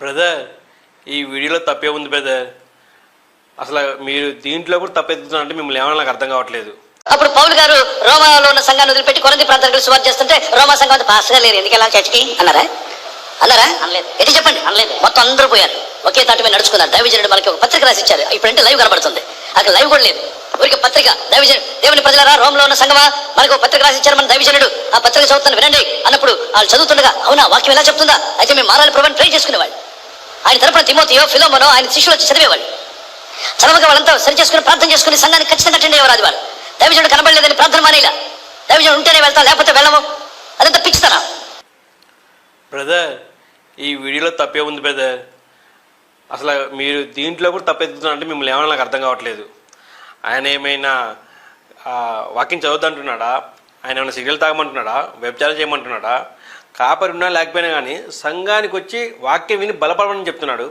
Brother ఈ వీడియోలో తప్పే ఉంది బ్రదర్ అసలు మీరు దీంట్లో కూడా తప్పెత్తుతున్నా అంటే మిమ్మల్ని ఏమన్నా నాకు అర్థం కావట్లేదు. అప్పుడు పౌలు గారు రోమాలో ఉన్న సంఘాన్ని వదిలిపెట్టి కొరంది ప్రాంతానికి సువార్త చేస్తుంటే రోమా సంఘం అంతా పాస్గా లేరు. ఎందుకు వెళ్ళాలి చర్చికి? అన్నారా? అన్నారా? అనలేదు. ఎట్టి చెప్పండి? అనలేదు. మొత్తం అందరూ పోయారు. ఒకే తాటి మీద నడుచుకున్నారు. దైవజనుడు మనకి ఒక పత్రిక రాసి ఇచ్చారు ఇప్పుడంటే లైవ్ కనబడుతుంది. అక్కడ లైవ్ కూడా లేదు. ఊరికి పత్రిక. దైవజనుడు దేవుని ప్రజలారా రోమ్లో ఉన్న సంఘమా? మనకు ఒక పత్రిక రాసి ఇచ్చారు మన దైవజనుడు. ఆ పత్రిక చదువుతాను వినండి. అన్నప్పుడు వాళ్ళు చదువుతుండగా అవునా? వాక్యం ఎలా చెప్తుందా? అయితే మేము మారాలి ప్రభాని ట్రై చేసుకునేవాళ్ళు. ఆయన తరపున తిమోతియో ఫిలోమనో ఆయన శిష్యులు వచ్చి చదివేవాళ్ళు. చదవగా వాళ్ళంతా సరి చేసుకుని ప్రార్థన చేసుకుని సంఘానికి ఖచ్చితంగా అటెండ్ అయ్యేవారు అది వాళ్ళు దైవజనుడు కనబడలేదని ప్రార్థన మానేలా. దైవజనుడు ఉంటేనే వెళ్తాం లేకపోతే వెళ్ళము. అదంతా పిచ్చితనా. బ్రదర్ ఈ వీడియోలో తప్పే ఉంది బ్రదర్. అసలు మీరు దీంట్లో కూడా తప్పెత్తుతున్నా అంటే మిమ్మల్ని ఏమైనా నాకు అర్థం కావట్లేదు. ఆయన ఏమైనా వాకింగ్ చదవద్దంటున్నాడా? ఆయన ఏమైనా సిగరెట్ తాగమంటున్నాడా? వ్యభిచారం చేయమంటున్నాడా? కాపరి ఉన్నా లేకపోయినా కానీ సంఘానికి వచ్చి వాక్యం విని బలపడమని చెప్తున్నాడు.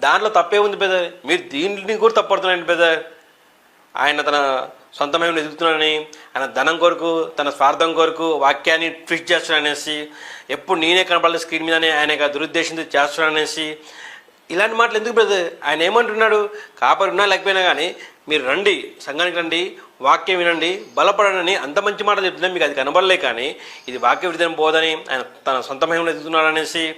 దాంట్లో తప్పే ఉంది పెద్ద మీరు దీంట్ని కూడా తప్పడుతున్నాయండి బ్రదర్. ఆయన తన సొంతమైన ఎదుగుతున్నాడని ఆయన ధనం కొరకు తన స్వార్థం కొరకు వాక్యాన్ని ట్విస్ట్ చేస్తున్నాడనేసి ఎప్పుడు నేనే కనపడాలి స్క్రీన్ మీదనే ఆయన దురుద్దేశం దురుద్దేశంతో ఇలాంటి మాటలు ఎందుకు బ్రదర్? ఆయన ఏమంటున్నాడు? కాపరి ఉన్నా లేకపోయినా కానీ మీరు రండి సంఘానికి రండి వాక్యం వినండి బలపడనని అంత మంచి మాట చెప్తున్నా మీకు అది కనబడలే కానీ ఇది వాక్య విడుదల పోదని ఆయన తన సొంత మహిమను ఎదుగుతున్నాడు అనేసి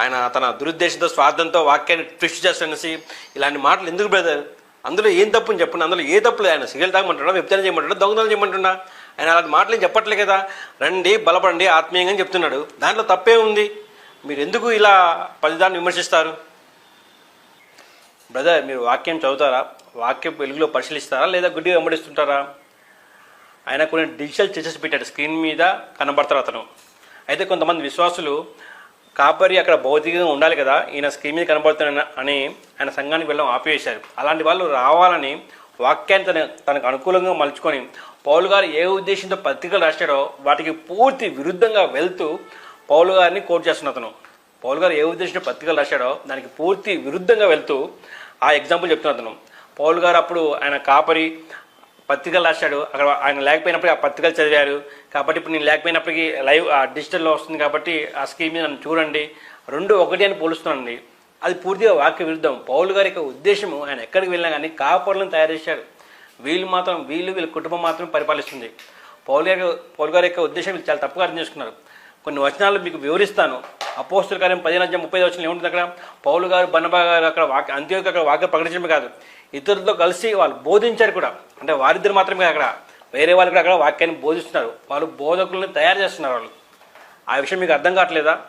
ఆయన తన దురుద్దేశంతో స్వార్థంతో వాక్యాన్ని ట్విస్ట్ చేస్తాడనేసి ఇలాంటి మాటలు ఎందుకు బ్రదర్? అందులో ఏం తప్పు అని చెప్పండి. అందులో ఏ తప్పు లేదు. ఆయన సిగరెట్ తాగమంటున్నా వ్యభిచారం చేయమంటున్నా దొంగతనం చేయమంటున్నా ఆయన అలాంటి మాటలు ఏం చెప్పట్లే కదా? రండి బలపడండి ఆత్మీయంగా చెప్తున్నాడు. దాంట్లో తప్పే ఉంది. మీరు ఎందుకు ఇలా పదిదాన్ని విమర్శిస్తారు? బ్రదర్ మీరు వాక్యం చదువుతారా? వాక్యం వెలుగులో పరిశీలిస్తారా లేదా గుడ్డిగా వెంబడిస్తుంటారా? ఆయన కొన్ని డిజిటల్ చర్చెస్ పెట్టాడు స్క్రీన్ మీద కనబడతారు అతను. అయితే కొంతమంది విశ్వాసులు కాపరి అక్కడ భౌతికంగా ఉండాలి కదా ఈయన స్క్రీన్ మీద కనబడుతున్న అని ఆయన సంఘానికి వెళ్ళడం ఆపివేశారు. అలాంటి వాళ్ళు రావాలని వాక్యాన్ని తన తనకు అనుకూలంగా మలుచుకొని పౌలు గారు ఏ ఉద్దేశంతో పత్రికలు రాశాడో వాటికి పూర్తి విరుద్ధంగా వెళ్తూ పౌలు గారిని కోట్ చేస్తున్న అతను. పౌలు గారు ఏ ఉద్దేశంతో పత్రికలు రాశాడో దానికి పూర్తి విరుద్ధంగా వెళ్తూ ఆ ఎగ్జాంపుల్ చెప్తున్న అతను. పౌలు గారు అప్పుడు ఆయన కాపరి పత్రికలు రాశాడు. అక్కడ ఆయన లేకపోయినప్పుడు ఆ పత్రికలు చదివారు. కాబట్టి ఇప్పుడు నేను లేకపోయినప్పటికీ లైవ్ ఆ డిజిటల్లో వస్తుంది కాబట్టి ఆ స్కీమ్ మీద నన్ను చూడండి. రెండు ఒకటి అని పోలుస్తున్నానండి. అది పూర్తిగా వాక్య విరుద్ధం. పౌలు గారి యొక్క ఉద్దేశము ఆయన ఎక్కడికి వెళ్ళినా కానీ కాపరులను తయారు చేశారు వీళ్ళు మాత్రం వీళ్ళు వీళ్ళ కుటుంబం మాత్రం పరిపాలిస్తుంది. పౌలు గారి పౌలు గారి యొక్క ఉద్దేశం వీళ్ళు చాలా తప్పుగా అర్థం చేసుకున్నారు. కొన్ని వచనాలు మీకు వివరిస్తాను. అపోస్తుల కార్యం పదిహేను అధ్యాయం ముప్పై వచనం ఏముంటుంది అక్కడ? పౌలు గారు బన్నబా గారు అక్కడ వాక్య అంత్యోకి అక్కడ వాక్యం ప్రకటించడమే కాదు. ఇతరులతో కలిసి వాళ్ళు బోధించారు కూడా. అంటే వారిద్దరు మాత్రమే అక్కడ. వేరే వాళ్ళు కూడా అక్కడ వాక్యాన్ని బోధిస్తున్నారు. వాళ్ళు బోధకులను తయారు చేస్తున్నారు వాళ్ళు. ఆ విషయం మీకు అర్థం కావట్లేదా?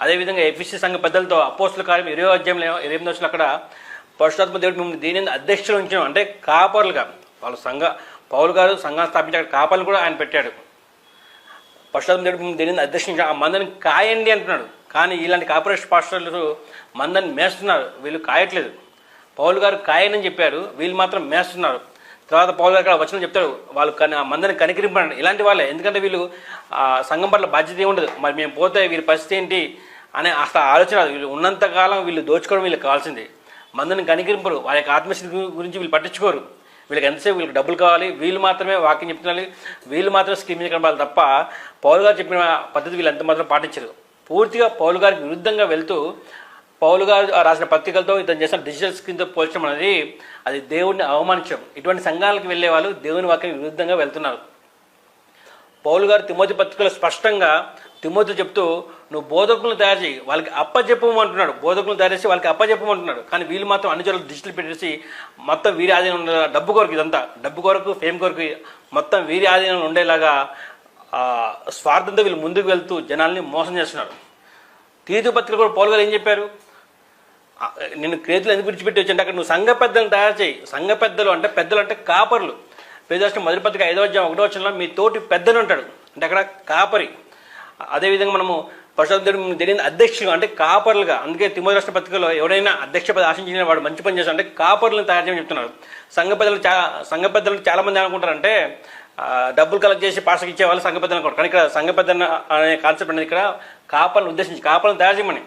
అదేవిధంగా ఎఫ్ఎస్సి సంఘ పెద్దలతో అపోస్తుల కార్యం ఇరవై అధ్యాయంలో ఇరవై ఎనిమిది వచ్చిన అక్కడ పరుషుతాత్మ దేవుడు మిమ్మల్ని దీని అధ్యక్షులు ఉంచాం అంటే కాపర్లుగా. వాళ్ళు సంఘ పౌలు గారు సంఘం స్థాపించాడు కాపర్లు కూడా ఆయన పెట్టాడు. పశ్చాత్తం దేవుడు మిమ్మల్ని దేనిని అధ్యక్షించాడు. ఆ మందని కాయండి అంటున్నాడు. కానీ ఇలాంటి కార్పొరేషన్ పాస్టర్లు మందని మేస్తున్నారు. వీళ్ళు కాయట్లేదు. పౌలు గారు కాయనని చెప్పారు వీళ్ళు మాత్రం మేస్తున్నారు. తర్వాత పౌలు గారు అక్కడ వచ్చిన చెప్తాడు. వాళ్ళు కని ఆ మందని కనికరింపండి. ఇలాంటి వాళ్ళే. ఎందుకంటే వీళ్ళు ఆ సంఘం పట్ల బాధ్యత ఉండదు. మరి మేము పోతే వీళ్ళ పరిస్థితి ఏంటి అనే అసలు ఆలోచన వీళ్ళు ఉన్నంతకాలం వీళ్ళు దోచుకోవడం వీళ్ళకి కావాల్సింది. మందిని కనికరింపరు. వాళ్ళ యొక్క ఆత్మస్థితి గురించి వీళ్ళు పట్టించుకోరు. వీళ్ళకి ఎంతసేపు వీళ్ళకి డబ్బులు కావాలి? వీళ్ళు మాత్రమే వాక్యం చెప్తున్నారు. వీళ్ళు మాత్రం స్కీమ్ కనపడాలి తప్ప పౌలు గారు చెప్పిన పద్ధతి వీళ్ళు ఎంత మాత్రం పాటించరు. పూర్తిగా పౌలు గారికి విరుద్ధంగా వెళ్తూ పౌలు గారు రాసిన పత్రికలతో ఇతను చేసిన డిజిటల్ స్క్రీన్తో పోల్చడం అనేది అది దేవుడిని అవమానించడం. ఇటువంటి సంఘాలకు వెళ్ళే వాళ్ళు దేవుని వాక్యం విరుద్ధంగా వెళ్తున్నారు. పౌలు గారు తిమోతి పత్రికలో స్పష్టంగా తిమోతి చెప్తూ నువ్వు బోధకులను తయారు చేయి. వాళ్ళకి అప్పచెప్పమంటున్నాడు బోధకులను తయారు చేసి వాళ్ళకి అప్పచెప్పమంటున్నాడు కానీ వీళ్ళు మాత్రం అన్ని చోట్ల డిజిటల్ పెట్టేసి మొత్తం వీరి ఆధీనం ఉండేలా డబ్బు కొరకు ఇదంతా. డబ్బు కొరకు ఫేమ్ కొరకు మొత్తం వీరి ఆధీనంలో ఉండేలాగా స్వార్థంతో వీళ్ళు ముందుకు వెళ్తూ జనాల్ని మోసం చేస్తున్నారు. తీర్థపత్రిక కూడా పౌలు గారు ఏం చెప్పారు? నిన్ను క్రేతులు ఎందుకు విడిచిపెట్టి వచ్చి అక్కడ నువ్వు సంఘ పెద్దలను తయారు చేయి. సంఘ పెద్దలు అంటే పెద్దలు అంటే కాపర్లు. పేదరాష్ట్రం మొదటి పత్రిక ఐదో అధ్యాయం ఒకటో వచ్చంలో మీ తోటి పెద్దలు ఉంటాడు. అంటే అక్కడ కాపరి. అదేవిధంగా మనము పరిశుద్ధుడు తెలియని అధ్యక్షులు అంటే కాపర్లుగా. అందుకే తిమోతి రాష్ట్ర పత్రికలో ఎవరైనా అధ్యక్ష పద ఆశించిన వాడు మంచి పని చేస్తాడు. అంటే కాపర్లను తయారు చేయమని చెప్తున్నారు. సంఘ పెద్దలు చా సంఘ పెద్దలు చాలామంది అనుకుంటారంటే డబ్బులు కలెక్ట్ చేసి పాస్టర్కి ఇచ్చే వాళ్ళు సంఘ పెద్దలు అనుకుంటారు. కానీ ఇక్కడ సంఘ పెద్ద అనే కాన్సెప్ట్ అనేది ఇక్కడ కాపర్లను ఉద్దేశించి కాపర్లను తయారు చేయమని.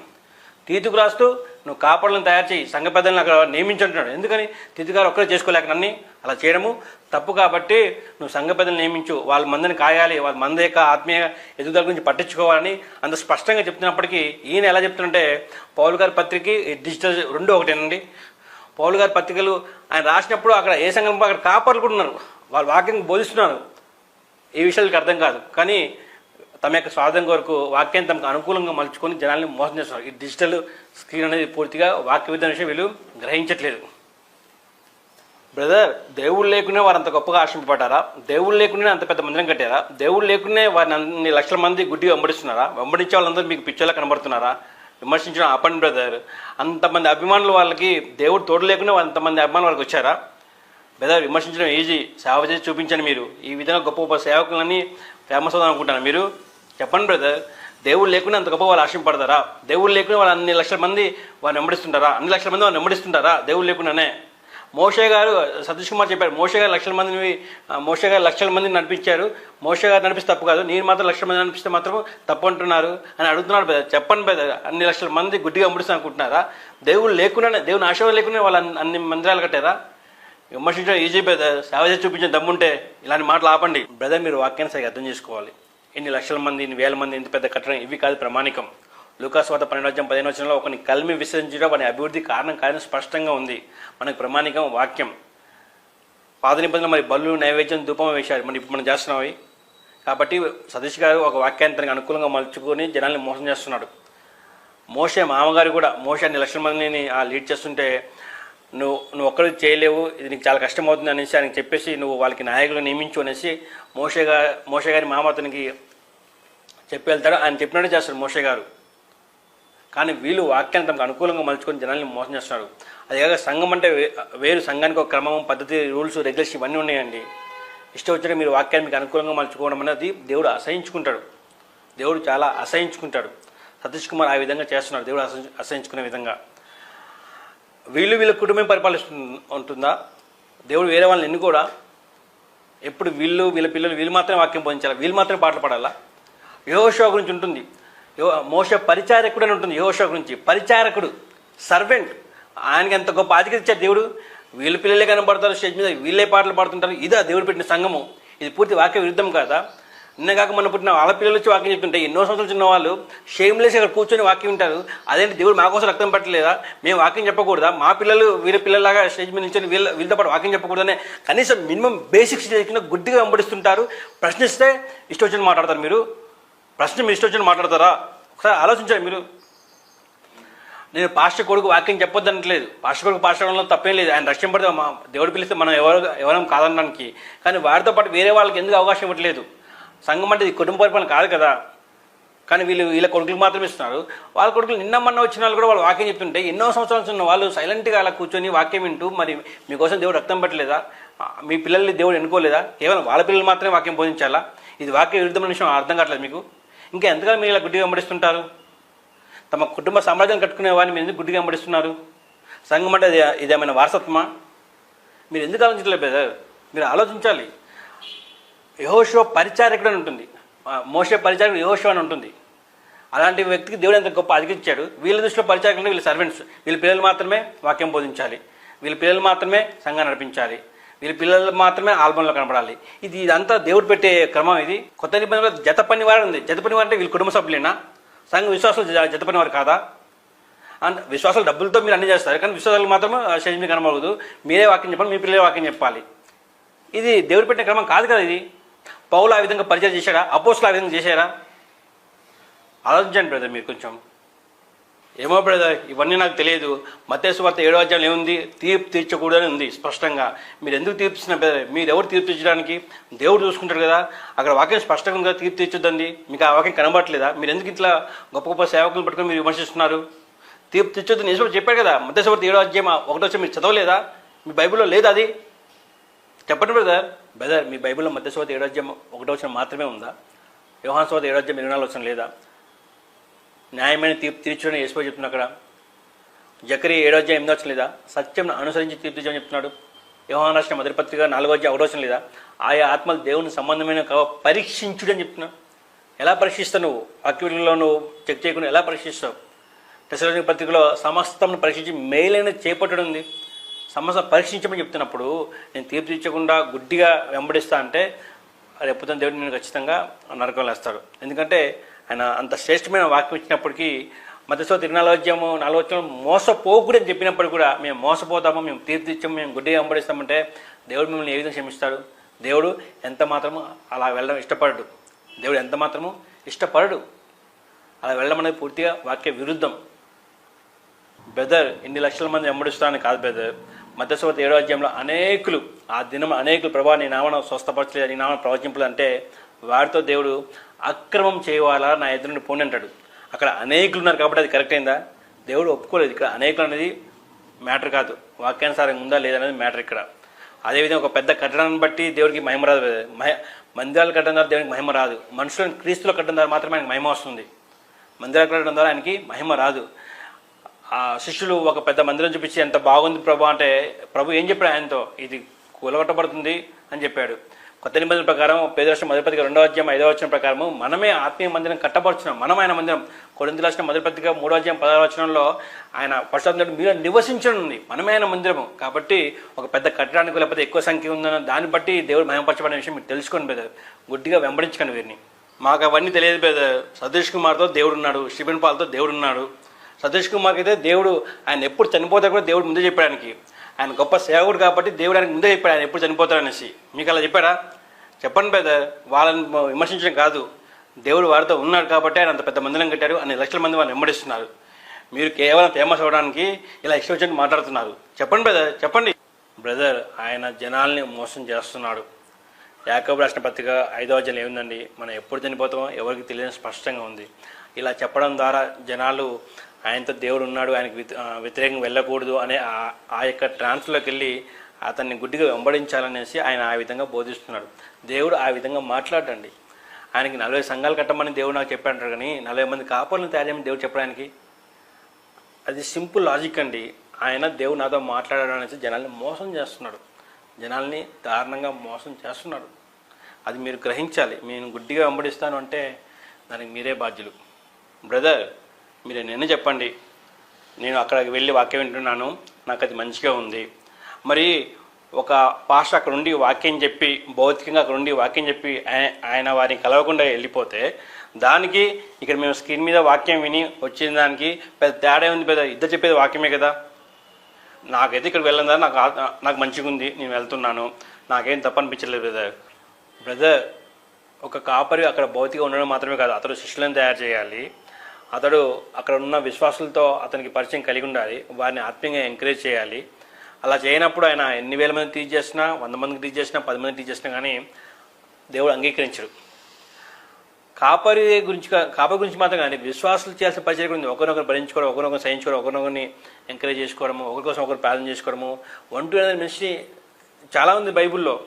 తీతుకు రాస్తూ నువ్వు కాపాడలను తయారు చేయి. సంఘ పెద్దలను అక్కడ నియమించుంటున్నాడు. ఎందుకని? తిథిగారు ఒక్కరే చేసుకోలేక నన్ను అలా చేయడము తప్పు కాబట్టి నువ్వు సంఘ పెద్దలు నియమించు. వాళ్ళ మందిని కాయాలి. వాళ్ళ మంది యొక్క ఆత్మీయ ఎదుగుదల గురించి పట్టించుకోవాలని అంత స్పష్టంగా చెప్తున్నప్పటికీ ఈయన ఎలా చెప్తుంటే పౌలు గారి పత్రిక ఈ డిజిటల్ రెండు ఒకటేనండి. పౌలు గారి పత్రికలు ఆయన రాసినప్పుడు అక్కడ ఏ సంఘం అక్కడ కాపాడుకుంటున్నారు వాళ్ళు వాక్యం బోధిస్తున్నారు. ఈ విషయాలకి అర్థం కాదు. కానీ తమ యొక్క స్వార్థం కొరకు వాక్యాన్ని తమకు అనుకూలంగా మలుచుకొని జనాల్ని మోసం చేస్తున్నారు. ఈ డిజిటల్ స్క్రీన్ అనేది పూర్తిగా వాక్య విధాన విషయం వీళ్ళు గ్రహించట్లేదు. బ్రదర్ దేవుడు లేకునే వారు అంత గొప్పగా ఆశింపబడ్డారా? దేవుడు లేకునే అంత పెద్ద మందిరం కట్టారా? దేవుడు లేకునే వారిని అన్ని లక్షల మంది గుడ్డి వెంబడిస్తున్నారా? వెంబడించే వాళ్ళందరూ మీకు పిచ్చోలా కనబడుతున్నారా? విమర్శించడం ఆపండి బ్రదర్. అంతమంది అభిమానులు వాళ్ళకి దేవుడు తోడు లేకునే అంతమంది అభిమానులు వాళ్ళకి వచ్చారా? బ్రదర్ విమర్శించడం ఈజీ సేవ చేసి చూపించండి మీరు. ఈ విధంగా గొప్ప గొప్ప సేవకులని ఫేమస్ అవుదాం అనుకుంటాను మీరు. చెప్పండి బ్రదర్ దేవుడు లేకుండా అంత గొప్ప వాళ్ళు ఆశింపడతారా? దేవుడు లేకుండా వాళ్ళు అన్ని లక్షల మంది వాళ్ళు వెంబడిస్తుంటారా? అన్ని లక్షల మంది వాళ్ళు వెంబడిస్తుంటారా? దేవుడు లేకుండానే. మోషే గారు సతీష్ కుమార్ చెప్పారు మోషే గారు లక్షల మందిని మోషే గారు లక్షల మందిని నడిపించారు. మోషే గారు నడిపిస్తే తప్పు కాదు. నేను మాత్రం లక్షల మంది నడిపిస్తే మాత్రం తప్పు అంటున్నారు అని అడుగుతున్నాడు బ్రదర్ చెప్పండి బ్రదర్ అన్ని లక్షల మంది గుడ్డిగా వెంబడిస్తాను అనుకుంటున్నారా? దేవుడు లేకుండానే దేవుని ఆశీర్వాదం లేకుండా వాళ్ళు అన్ని- మందిరాలు కట్టారా? విమర్శించడం ఈజీ బ్రదర్ సేవ చేసి చూపించిన దమ్ముంటే ఇలాంటి మాటలు ఆపండి. బ్రదర్ మీరు వాక్యాన్ని సరిగ్గా అర్థం చేసుకోవాలి. ఎన్ని లక్షల మంది ఎన్ని వేల మంది ఇంత పెద్ద కట్టడం ఇవి కాదు ప్రమాణికం. లూకాస్వాత వద్ద పదిహేను వచనంలో ఒకని కలిమి విసర్జించడం వాని అభివృద్ధి కారణం కాదని స్పష్టంగా ఉంది. మనకు ప్రమాణికం వాక్యం. పాత నిబంధనలు మరి బలు నైవేద్యం ధూపం వేశారు. మరి ఇప్పుడు మనం చేస్తున్నాం అవి. కాబట్టి సతీష్ గారు ఒక వాక్యాన్ని తనకు అనుకూలంగా మలుచుకొని జనాల్ని మోసం చేస్తున్నాడు. మోసే మామగారు కూడా మోసే అన్ని లక్షల మందిని ఆ లీడ్ చేస్తుంటే నువ్వు నువ్వు ఒక్కరు చేయలేవు ఇది నీకు చాలా కష్టం అవుతుంది అనేసి ఆయనకి చెప్పేసి నువ్వు వాళ్ళకి నాయకులు నియమించు అనేసి మోషే గారు మోషే గారి మామతనికి చెప్పి వెళ్తాడు. ఆయన చెప్పినట్టు చేస్తాడు మోషే గారు. కానీ వీళ్ళు వాక్యాన్ని తమకు అనుకూలంగా మలుచుకొని జనాల్ని మోసం చేస్తున్నారు. అది కాక సంఘం అంటే వేరు సంఘానికి ఒక క్రమం పద్ధతి రూల్స్ రెగ్యులేషన్ ఇవన్నీ ఉన్నాయండి. ఇష్టం వచ్చిన మీరు వాక్యాన్ని మీకు అనుకూలంగా మలుచుకోవడం అనేది దేవుడు అసహించుకుంటాడు. దేవుడు చాలా అసహించుకుంటాడు. సతీష్ కుమార్ ఆ విధంగా చేస్తున్నాడు దేవుడు అసహించుకునే విధంగా. వీళ్ళు వీళ్ళ కుటుంబం పరిపాలిస్తు ఉంటుందా? దేవుడు వేరే వాళ్ళని ఎన్ని కూడా ఎప్పుడు వీళ్ళు వీళ్ళ పిల్లలు వీళ్ళు మాత్రమే వాక్యం బోధించాలా? వీళ్ళు మాత్రమే పాటలు పాడాలా? యహోషో గురించి ఉంటుంది. యో మోస పరిచారకుడు అని ఉంటుంది యహోషో గురించి. పరిచారకుడు సర్వెంట్. ఆయనకి ఎంత గొప్ప ఆధిక్యత ఇచ్చారు దేవుడు. వీళ్ళ పిల్లలే కనబడతారు స్టేజ్ మీద వీళ్ళే పాటలు పాడుతుంటారు. ఇదా దేవుడు పెట్టిన సంఘము. ఇది పూర్తి వాక్య విరుద్ధం కదా? నిన్నగాక మన పుట్టిన వాళ్ళ పిల్లలు వచ్చి వాక్యం చెప్తుంటే ఎన్నో సంవత్సరాలు చిన్న వాళ్ళు షేమ్లెస్ ఇక్కడ కూర్చొని వాక్యం ఉంటారు అదేంటి దేవుడు మా కోసం రక్తం పట్టలేదా? మేము వాక్యం చెప్పకూడదా? మా పిల్లలు వీళ్ళ పిల్లలాగా స్టేజ్ మీద నుంచి వీళ్ళ వీళ్ళతో పాటు వాక్యం చెప్పకూడదనే కనీసం మినిమం బేసిక్స్ తెలియకుండా గుడ్డిగా వెంబడిస్తుంటారు. ప్రశ్నిస్తే ఇష్టం వచ్చిన మాట్లాడతారు మీరు. ప్రశ్న మీరు ఇష్టం వచ్చిన మాట్లాడతారా? ఒకసారి ఆలోచించండి మీరు. నేను పాస్టర్ కొడుకు వాక్యం చెప్పొద్దనట్లేదు పాస్టర్ కొడుకు పాస్టర్ అవడంలో తప్పేం లేదు. ఆయన రక్షణ పడితే మా దేవుడు పిలిస్తే మనం ఎవరు ఎవరం కాదనడానికి. కానీ వారితో పాటు వేరే వాళ్ళకి ఎందుకు అవకాశం ఇవ్వట్లేదు? సంఘం అంటే ఇది కుటుంబ పరిపాలన కాదు కదా. కానీ వీళ్ళు వీళ్ళ కొడుకులు మాత్రమే ఇస్తున్నారు. వాళ్ళ కొడుకులు నిన్న మొన్న వచ్చిన వాళ్ళు కూడా వాళ్ళు వాక్యం చెప్తుంటే ఎన్నో సంవత్సరాల ఉన్న వాళ్ళు సైలెంట్గా అలా కూర్చొని వాక్యం వింటూ మరి మీకోసం దేవుడు రక్తం పెట్టలేదా? మీ పిల్లల్ని దేవుడు ఎన్నుకోలేదా? కేవలం వాళ్ళ పిల్లలు మాత్రమే వాక్యం బోధించాలా? ఇది వాక్య విరుద్ధమైన విషయం అర్థం కావట్లేదు మీకు? ఇంకా ఎంతగా మీరు ఇలా గుడ్డిగా వెంబడిస్తుంటారు? తమ కుటుంబ సామ్రాజ్యం కట్టుకునే వారిని మీరు ఎందుకు గుడ్డిగా వెంబడిస్తున్నారు? సంఘం అంటే ఇది ఇదేమైనా వారసత్వమా? మీరు ఎందుకు ఆలోచించలేదు బ్రదర్? మీరు ఆలోచించాలి. యహోషో పరిచారకుడు అని ఉంటుంది మోసే పరిచారకుడు యహోషో అని ఉంటుంది. అలాంటి వ్యక్తికి దేవుడు ఎంత గొప్ప అధికించాడు వీళ్ళ దృష్టిలో పరిచారకులు వీళ్ళ సర్వెంట్స్ వీళ్ళ పిల్లలు మాత్రమే వాక్యం బోధించాలి. వీళ్ళ పిల్లలు మాత్రమే సంఘం నడిపించాలి. వీళ్ళ పిల్లలు మాత్రమే ఆల్బంలో కనపడాలి ఇది ఇదంతా దేవుడు పెట్టే క్రమం ఇది. కొత్త నిబంధనలో జత పని వారు ఉంది. జత పని వారు అంటే వీళ్ళ కుటుంబ సభ్యులేనా? సంఘ విశ్వాసాలు జత పని వారు కాదా? అండ్ విశ్వాసాలు డబ్బులతో మీరు అన్ని చేస్తారు. కానీ విశ్వాసాలు మాత్రం శరీరం కనబడదు మీరే వాక్యం చెప్పాలి మీ పిల్లలే వాక్యం చెప్పాలి. ఇది దేవుడు పెట్టిన క్రమం కాదు కదా ఇది? పౌలు ఆ విధంగా పరిచయం చేశాడా? అపోస్టులు ఆ విధంగా చేశారా? ఆలోచించండి బ్రదర్ మీరు కొంచెం. ఏమో బ్రదర్ ఇవన్నీ నాకు తెలియదు. మతేసు వార్త ఏడో అధ్యాయంలో ఏముంది? తీర్పు తీర్చకూడదని ఉంది స్పష్టంగా. మీరు ఎందుకు తీర్పిస్తున్న బ్రదర్? మీరు ఎవరు తీర్పు తీర్చడానికి? దేవుడు చూసుకుంటాడు కదా. అక్కడ వాక్యం స్పష్టంగా ఉంది కదా, తీర్పు తీర్చొద్దండి. మీకు ఆ వాక్యం కనబడట్లేదా? మీరు ఎందుకు ఇట్లా గొప్ప గొప్ప సేవకులు పట్టుకొని మీరు విమర్శిస్తున్నారు? తీర్పు తీర్చొద్దని నిజం చెప్పారు కదా మతేసు వార్త ఏడో అధ్యాయం ఒకటో వచ్చి మీరు చదవలేదా? మీ బైబిల్లో లేదా అది? చెప్పండి బ్రదర్ బ్రదర్ మీ బైబిల్లో మధ్యస్వత ఏడాధ్యం ఒకటో వచ్చిన మాత్రమే ఉందా? వ్యవహాన్ శోత ఏడాధ్యం ఇరవై నాలుగు వచ్చిన లేదా? న్యాయమైన తీర్పు తీర్చుడని యేసుపై చెప్తున్నా అక్కడ. జకరి ఏడోధ్యాయం ఎనిమిది వచ్చిన లేదా? సత్యం అనుసరించి తీర్పు తీర్చని చెప్తున్నాడు. వ్యవహాన్ రాసిన మొదటి పత్రిక నాలుగో అధ్యాయం ఒకటో వచ్చిన లేదా? ఆయా ఆత్మలు దేవుని సంబంధమైన పరీక్షించుడని చెప్తున్నా. ఎలా పరీక్షిస్తావు నువ్వు? వాక్యంలో నువ్వు చెక్ చేయకుండా ఎలా పరీక్షిస్తావు? దశలోని పత్రికలో సమస్తం పరీక్షించి మేలైన చేపట్టడం ఉంది. సమస్య పరీక్షించమని చెప్తున్నప్పుడు నేను తీర్పు తీర్చకుండా గుడ్డిగా వెంబడిస్తా అంటే రేపుతున్న దేవుడు నేను ఖచ్చితంగా నరకం వేస్తాడు ఎందుకంటే ఆయన అంత శ్రేష్టమైన వాక్యం ఇచ్చినప్పటికీ మధ్యలో తిరునాలోజ్యము మోసపోకూడదు అని చెప్పినప్పుడు కూడా మేము మోసపోతాము మేము తీర్పు మేము గుడ్డిగా వెంబడిస్తామంటే దేవుడు మిమ్మల్ని ఏ విధంగా క్షమిస్తాడు? దేవుడు ఎంత మాత్రము అలా వెళ్ళడం ఇష్టపడడు. దేవుడు ఎంత మాత్రము ఇష్టపడడు. అలా వెళ్ళడం అనేది పూర్తిగా వాక్య విరుద్ధం. బెదర్ ఇన్ని లక్షల మంది వెంబడిస్తానని కాదు బెదర్ మధ్యస్వత ఏడో అధ్యాయంలో అనేకులు ఆ దినం అనేకులు ప్రభా నీ నామను స్వస్థపరచలేదు నీ నామను ప్రవచింపులు అంటే వారితో దేవుడు అక్రమం చేయవాలా నా ఎదురు నుండి అంటాడు. అక్కడ అనేకులు ఉన్నారు కాబట్టి అది కరెక్ట్ అయిందా? దేవుడు ఒప్పుకోలేదు. ఇక్కడ అనేకులు అనేది మ్యాటర్ కాదు. వాక్యానుసారంగా ఉందా లేదనేది మ్యాటర్ ఇక్కడ. అదేవిధంగా ఒక పెద్ద కట్టడాన్ని బట్టి దేవుడికి మహిమ రాదు. మహ మందిరాలు కట్టడం ద్వారా దేవునికి మహిమ రాదు. మనుషులను క్రీస్తులో కట్టడం ద్వారా మాత్రమే ఆయనకి మహిమ వస్తుంది. మందిరాలు కట్టడం ద్వారా ఆయనకి మహిమ రాదు. ఆ శిష్యులు ఒక పెద్ద మందిరం చూపించి ఎంత బాగుంది ప్రభు అంటే ప్రభు ఏం చెప్పాడు ఆయనతో? ఇది కూలగొట్టబడుతుంది అని చెప్పాడు. కొత్త నిబంధన ప్రకారం పేదరాష్ట్రం మొదటిపత్రిక రెండవ అధ్యాయం ఐదవ వచ్చిన ప్రకారం మనమే ఆత్మీయ మందిరం కట్టబడుచున్నాం. మనం ఆయన మందిరం. కొరింది రాష్ట్ర మొదటిపత్రిక మూడో అధ్యాయం పదహారు వచనంలో ఆయన పశ్చాత్త మీరు నివసించనుంది. మనమే ఆయన మందిరము. కాబట్టి ఒక పెద్ద కట్టడానికి లేకపోతే ఎక్కువ సంఖ్య ఉందన్న దాన్ని బట్టి దేవుడు భయపరచబడిన విషయం మీరు తెలుసుకోండి బెదర్ గుడ్డిగా వెంబడించకండి వీరిని. మాకు అవన్నీ తెలియదు పేద సతీష్ కుమార్తో దేవుడున్నాడు. శిబిన్ పాల్తో దేవుడు ఉన్నాడు సతీష్ కుమార్కి అయితే దేవుడు ఆయన ఎప్పుడు చనిపోతాడు కూడా దేవుడు ముందే చెప్పడానికి. ఆయన గొప్ప సేవకుడు కాబట్టి దేవుడు ఆయనకు ముందే చెప్పాడు ఆయన ఎప్పుడు చనిపోతాడు అనేసి. మీకు అలా చెప్పాడా? చెప్పండి పెద్ద వాళ్ళని విమర్శించడం కాదు. దేవుడు వారితో ఉన్నాడు కాబట్టి ఆయన అంత పెద్ద మందిరం కట్టారు అన్ని లక్షల మంది వాళ్ళు వెంబడిస్తున్నారు. మీరు కేవలం ఫేమస్ అవ్వడానికి ఇలా ఇష్టం వచ్చినట్టు మాట్లాడుతున్నారు. చెప్పండి బ్రదర్ చెప్పండి. బ్రదర్ ఆయన జనాల్ని మోసం చేస్తున్నాడు. యాకబు రాసిన పత్రిక ఐదవ జనం ఏముందండి? మనం ఎప్పుడు చనిపోతామో ఎవరికి తెలియని స్పష్టంగా ఉంది. ఇలా చెప్పడం ద్వారా జనాలు ఆయనతో దేవుడు ఉన్నాడు ఆయనకు వ్యతిరేకంగా వెళ్ళకూడదు అనే ఆ- ఆ యొక్క ట్రాన్స్లోకి వెళ్ళి అతన్ని గుడ్డిగా వెంబడించాలనేసి ఆయన ఆ విధంగా బోధిస్తున్నాడు. దేవుడు ఆ విధంగా మాట్లాడండి. ఆయనకి నలభై సంఘాలు కట్టమని దేవుడు నాకు చెప్పాడు కానీ నలభై మంది కాపర్లను తయారు చేయమని దేవుడు చెప్పడానికి అది సింపుల్ లాజిక్ అండి. ఆయన దేవుడు నాతో మాట్లాడాడు అనేసి జనాల్ని మోసం చేస్తున్నాడు. జనాల్ని దారుణంగా మోసం చేస్తున్నాడు. అది మీరు గ్రహించాలి. నేను గుడ్డిగా వెంబడిస్తాను అంటే దానికి మీరే బాధ్యులు. బ్రదర్ మీరు నిన్న చెప్పండి. నేను అక్కడికి వెళ్ళి వాక్యం వింటున్నాను. నాకు అది మంచిగా ఉంది. మరి ఒక పాస్ట్ అక్కడ ఉండి వాక్యం చెప్పి భౌతికంగా అక్కడ ఉండి వాక్యం చెప్పి ఆయన వారిని కలవకుండా వెళ్ళిపోతే దానికి ఇక్కడ మేము స్క్రీన్ మీద వాక్యం విని వచ్చిన దానికి పెద్ద తేడా ఉంది పెద్ద ఇద్దరు చెప్పేది వాక్యమే కదా. నాకైతే ఇక్కడ వెళ్ళదా నాకు నాకు మంచిగా ఉంది. నేను వెళ్తున్నాను. నాకేం తప్పనిపించలేదు బ్రదర్. బ్రదర్ ఒక కాపరి అక్కడ భౌతిక ఉండడం మాత్రమే కాదు. అతడు శిష్యులను తయారు చేయాలి. అతడు అక్కడ ఉన్న విశ్వాసులతో అతనికి పరిచయం కలిగి ఉండాలి. వారిని ఆత్మీయంగా ఎంకరేజ్ చేయాలి. అలా చేయనప్పుడు ఆయన ఎన్ని వేల మంది టీచ్ చేసినా వంద మందికి టీచ్ చేసినా పది మంది టీచ్ చేసినా కానీ దేవుడు అంగీకరించడు. కాపరి గురించి కాపరి గురించి మాత్రం కానీ విశ్వాసాలు చేయాల్సిన పరిచయం ఉంది ఒకరినొకరు భరించుకోవడం ఒకరినొకరు సహించుకోవడం ఒకరినొకరిని ఎంకరేజ్ చేసుకోవడము ఒకరి కోసం ఒకరు ప్రార్థన చేసుకోవడము వన్ టు అనేది మనిషి చాలా ఉంది బైబిల్లో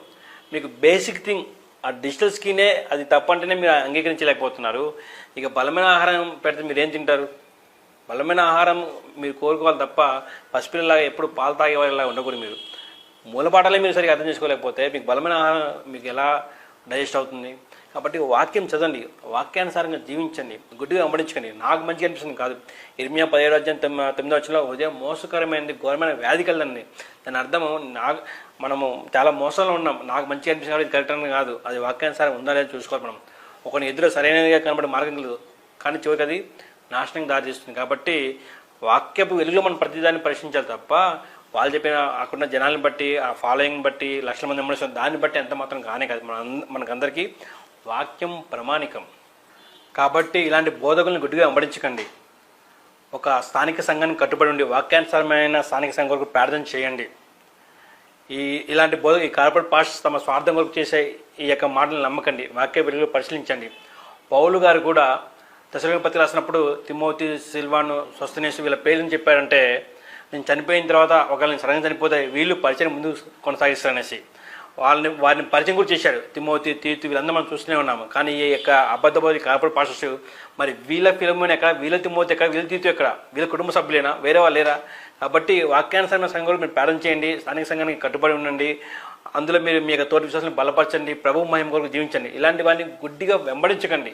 మీకు బేసిక్ థింగ్ ఆ డిజిటల్ స్కీనే అది తప్పంటేనే మీరు అంగీకరించలేకపోతున్నారు. ఇక బలమైన ఆహారం పెడితే మీరు ఏం తింటారు? బలమైన ఆహారం మీరు కోరుకోవాలి తప్ప పసిపిల్లలాగా ఎప్పుడు పాలు తాగే ఉండకూడదు మీరు. మూలపాఠాలే మీరు సరిగ్గా అర్థం చేసుకోలేకపోతే మీకు బలమైన ఆహారం మీకు ఎలా డైజెస్ట్ అవుతుంది? కాబట్టి వాక్యం చదవండి. వాక్యానుసారంగా జీవించండి. గుడ్డిగా వెంబడించండి నాకు మంచిగా అనిపిస్తుంది కాదు. ఇర్మియా పదిహేడు అధ్యాయం తొమ్మిది వచ్చిన ఉదయం మోసకరమైనది ఘోరమైన వ్యాధి కలదండి దాని అర్థం నాకు మనము చాలా మోసంలో ఉన్నాం. నాకు మంచిగా అనిపిస్తుంది కాబట్టి ఇది కరెక్ట్ అని కాదు. అది వాక్యానుసారం ఉందా లేదా చూసుకోవాలి మనం. ఒకని ఎదురు సరైనదిగా కనబడే మార్గం లేదు. కానీ చివరికి అది నాశనం దారితీస్తుంది. కాబట్టి వాక్యపు వెలుగులో మనం ప్రతిదాన్ని పరీక్షించాలి తప్ప వాళ్ళు చెప్పిన అక్కడున్న జనాలను బట్టి ఆ ఫాలోయింగ్ బట్టి లక్షల మంది వెంబడిస్తున్న దాన్ని బట్టి ఎంత మాత్రం కానే కాదు. మన మనకందరికీ వాక్యం ప్రమాణికం. కాబట్టి ఇలాంటి బోధకులను గుడ్డిగా వెంబడించకండి. ఒక స్థానిక సంఘానికి కట్టుబడి ఉండి వాక్యానుసారమైన స్థానిక సంఘం కొరకు ప్రార్థన చేయండి. ఈ ఇలాంటి బోధ ఈ కార్పొరేట్ పాస్టర్స్ తమ స్వార్థం కొరకు చేసే ఈ యొక్క మాటలు నమ్మకండి. వాక్య వెలుగులో పరిశీలించండి. పౌలు గారు కూడా దశరపతి రాసినప్పుడు తిమోతి సిల్వాను స్వస్థనేసి వీళ్ళ పేర్లను చెప్పారంటే నేను చనిపోయిన తర్వాత ఒకవేళ నేను సడన్గా చనిపోతే వీళ్ళు పరిచయం ముందు కొనసాగిస్తారనేసి. వాళ్ళని వారిని పరిచయం కూడా చేశాడు. తిమోతి తీర్తి వీళ్ళందరూ మనం చూస్తూనే ఉన్నాము. కానీ ఈ యొక్క అబద్ధబోధి కార్పొరేట్ పాస్టర్స్ మరి వీళ్ళ ఫిలమైన ఎక్కడ వీళ్ళ తిమోతి ఎక్కడ వీళ్ళ తీర్తి ఎక్కడ వీళ్ళ కుటుంబ సభ్యులేనా వేరే వాళ్ళు లేరా? కాబట్టి వాక్యానుసరమైన సంఘంలో మీరు ప్రేరణ చేయండి స్థానిక సంఘానికి కట్టుబడి ఉండండి అందులో మీరు మీ యొక్క తోటి విశ్వాసాన్ని బలపరచండి ప్రభు మహిమ కొరకు జీవించండి. ఇలాంటి వారిని గుడ్డిగా వెంబడించకండి.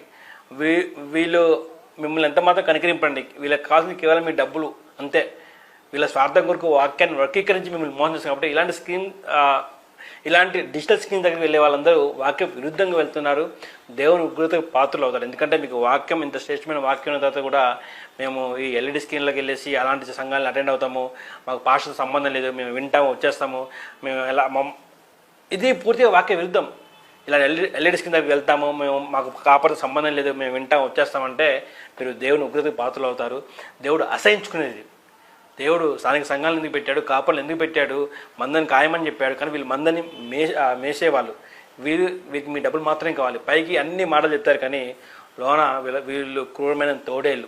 వీ వీళ్ళు మిమ్మల్ని ఎంత మాత్రం కనికరింపండి. వీళ్ళకి కావాల్సింది కేవలం మీ డబ్బులు అంతే. వీళ్ళ స్వార్థం కొరకు వాక్యాన్ని వర్గీకరించి మిమ్మల్ని మోసం చేస్తాం కాబట్టి ఇలాంటి స్కీమ్ ఇలాంటి డిజిటల్ స్క్రీన్ దగ్గరికి వెళ్ళే వాళ్ళందరూ వాక్య విరుద్ధంగా వెళ్తున్నారు. దేవుని ఉగ్రతకు పాత్రలు అవుతారు ఎందుకంటే మీకు వాక్యం ఇంత శ్రేష్టమైన వాక్యం ఉన్న తర్వాత కూడా మేము ఈ ఎల్ఈడి స్క్రీన్లోకి వెళ్ళేసి అలాంటి సంఘాలను అటెండ్ అవుతాము. మాకు పాస్టర్ సంబంధం లేదు. మేము వింటాము వచ్చేస్తాము. మేము ఎలా ఇది పూర్తిగా వాక్య విరుద్ధం. ఇలా ఎల్ఈడి ఎల్ఈడి స్క్రీన్ దగ్గరికి వెళ్తాము. మేము మాకు కాపరితో సంబంధం లేదు. మేము వింటాం వచ్చేస్తామంటే మీరు దేవుని ఉగ్రతకు పాత్రలు అవుతారు దేవుడు అసహించుకునేది. దేవుడు స్థానిక సంఘాలను ఎందుకు పెట్టాడు? కాపర్లు ఎందుకు పెట్టాడు? మందని ఖాయమని చెప్పాడు. కానీ వీళ్ళు మందని మే మేసేవాళ్ళు. వీరు వీరికి మీ డబ్బులు మాత్రమే కావాలి. పైకి అన్ని మాటలు చెప్తారు కానీ లోన వీళ్ళ వీళ్ళు క్రూరమైన తోడేళ్ళు.